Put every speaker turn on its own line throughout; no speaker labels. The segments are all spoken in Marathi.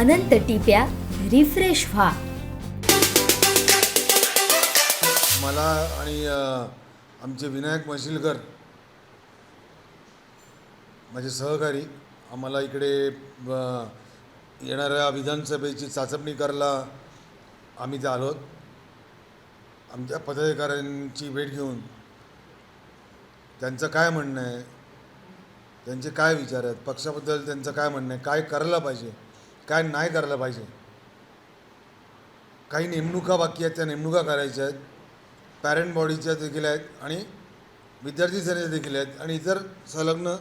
अनंत टिप्या रिफ्रेश व्हा.
मला आणि आमचे विनायक मशिलकर माझे सहकारी आम्हाला इकडे येणाऱ्या विधानसभेची चाचपणी करायला आम्ही इथे आलो. आमच्या पदाधिकाऱ्यांची भेट घेऊन त्यांचं काय म्हणणं आहे त्यांचे काय विचार आहेत पक्षाबद्दल त्यांचं काय म्हणणं आहे काय करायला पाहिजे? काय नाही करायला पाहिजे. काही नेमणुका बाकी आहेत त्या नेमणुका करायच्या आहेत. पॅरेंट बॉडीच्या देखील आहेत आणि विद्यार्थी सेनेच्या देखील आहेत आणि इतर संलग्न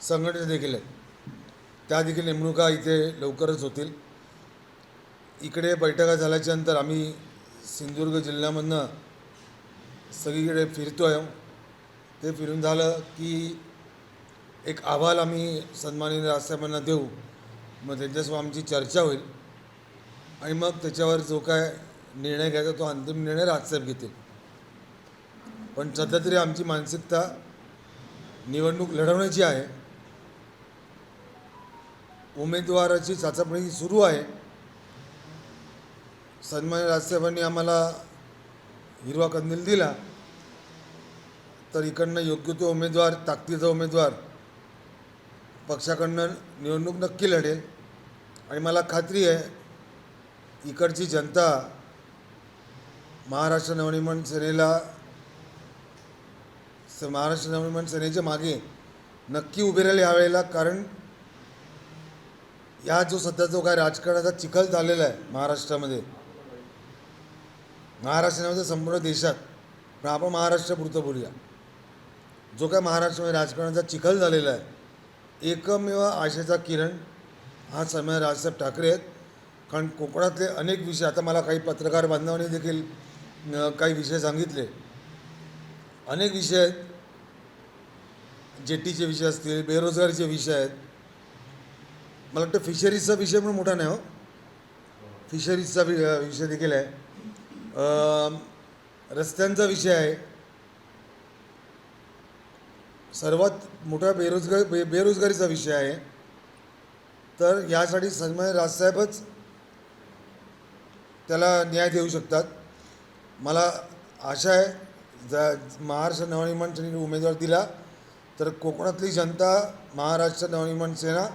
संघटना देखील आहेत. त्या देखील नेमणुका इथे लवकरच होतील. इकडे बैठका झाल्याच्यानंतर आम्ही सिंधुदुर्ग जिल्ह्यामधनं सगळीकडे फिरतो आहे ते फिरून झालं की एक अहवाल आम्ही सन्माननीय राजसाहेबांना देऊ. मग त्यांच्यासोबत आमची चर्चा होईल. आणि मग त्याच्यावर जो काय निर्णय घ्यायचा तो अंतिम निर्णय राजसाहेब घेतील. पण सध्या तरी आमची मानसिकता निवडणूक लढवण्याची आहे. उमेदवाराची चाचपणी सुरू आहे. सन्मान्य राजसाहेबांनी आम्हाला हिरवा कंदील दिला. तर इकडनं योग्य तो उमेदवार ताकदीचा उमेदवार पक्षाकडनं निवडणूक नक्की लढेल. आणि मला खात्री आहे इकडची जनता महाराष्ट्र नवनिर्माण सेनेला स महाराष्ट्र नवनिर्माण सेनेच्या मागे नक्की उभे राहील यावेळेला कारण या जो सध्या जो काय राजकारणाचा चिखल झालेला आहे महाराष्ट्रामध्ये महाराष्ट्रामध्ये संपूर्ण देशात पण आपण महाराष्ट्रापुरतं बोलूया. जो काय महाराष्ट्रामध्ये राजकारणाचा चिखल झालेला आहे एकमेव आशेचा किरण हा समय राजसाहेब ठाकरे आहेत. कारण कोकणातले अनेक विषय आता मला काही पत्रकार बांधवांनी देखील काही विषय सांगितले. अनेक विषय आहेत. जेटीचे विषय असतील बेरोजगारीचे विषय आहेत. मला वाटतं फिशरीजचा विषय पण मोठा नाही हो. फिशरीजचा वि विषय देखील आहे. रस्त्यांचा विषय आहे. सर्वात मोठा बेरोजगार बे बेरोजगारीचा विषय आहे. तर यासाठी सन्मान्य राजसाहेबच त्याला न्याय देऊ शकतात. मला आशा आहे ज महाराष्ट्र नवनिर्माण सेनेने उमेदवार दिला तर कोकणातली जनता महाराष्ट्र नवनिर्माण सेना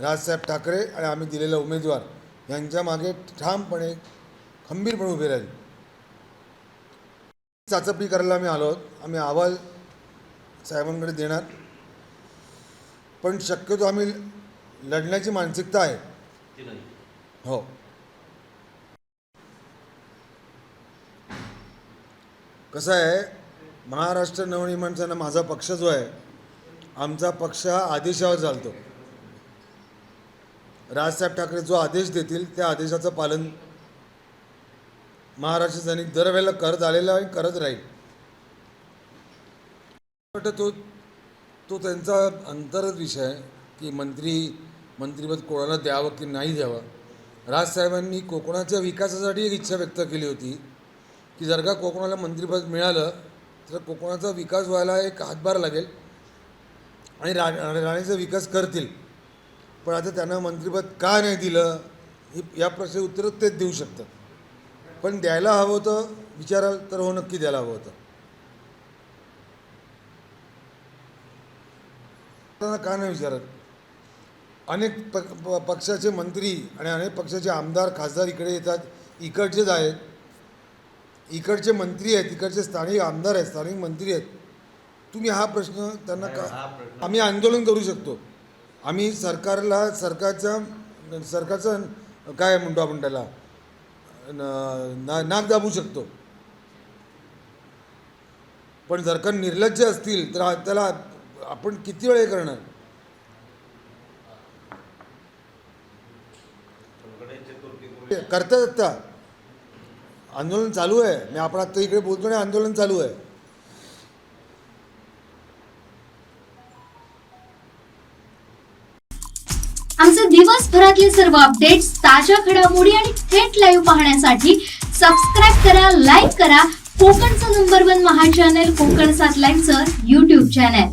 राजसाहेब ठाकरे आणि आम्ही दिलेला उमेदवार यांच्या मागे ठामपणे खंबीरपणे उभे राहील. चाचपणी करायला आम्ही आलो आहोत. आम्ही अहवाल साहेबांकडे देणार. पण शक्यतो आम्ही लढण्याची मानसिकता आहे. हो. कसं आहे महाराष्ट्र नवनिर्माण सेना माझा पक्ष जो आहे आमचा पक्ष हा आदेशावर चालतो. राजसाहेब ठाकरे जो आदेश देतील त्या आदेशाचं पालन महाराष्ट्र सैनिक दरवेळेला करत आलेला आणि करत राहील. वाटतं तो तो त्यांचा अंतरच विषय की मंत्री मंत्रिपद कोणाला द्यावं की नाही द्यावं? राजसाहेबांनी कोकणाच्या विकासासाठी एक इच्छा व्यक्त केली होती की जर का कोकणाला मंत्रिपद मिळालं तर कोकणाचा विकास व्हायला एक हातभार लागेल आणि रा राणीचा विकास करतील. पण आता त्यांना मंत्रिपद का नाही दिलं हे या प्रश्न उत्तर तेच देऊ शकतात. पण द्यायला हवं होतं विचाराल तर हो नक्की द्यायला हवं होतं. त्यांना का नाही विचारत? अनेक प प- पक्षाचे मंत्री आणि अनेक पक्षाचे आमदार खासदार इकडे येतात इकडचेच आहेत इकडचे मंत्री आहेत इकडचे स्थानिक आमदार आहेत स्थानिक मंत्री आहेत. तुम्ही हा प्रश्न त्यांना का आम्ही आंदोलन करू शकतो. आम्ही सरकारला सरकारच्या सरकारचं काय म्हणतो आपण त्याला न- ना नाक दाबू शकतो. पण जर का निर्लज्ज असतील तर त्याला आपण किती वेळ हे करणार? करतात आत्ता आंदोलन चालू आहे. मी आपण आता इकडे बोलतो नाही आंदोलन चालू आहे.
आमचे दिवसभरातले सर्व अपडेट्स ताज्या घडामोडी आणि थेट लाईव्ह पाहण्यासाठी सबस्क्राईब करा लाईक करा. कोकणचं नंबर वन महा चॅनल कोकण सात लाईव्हचं युट्यूब चॅनल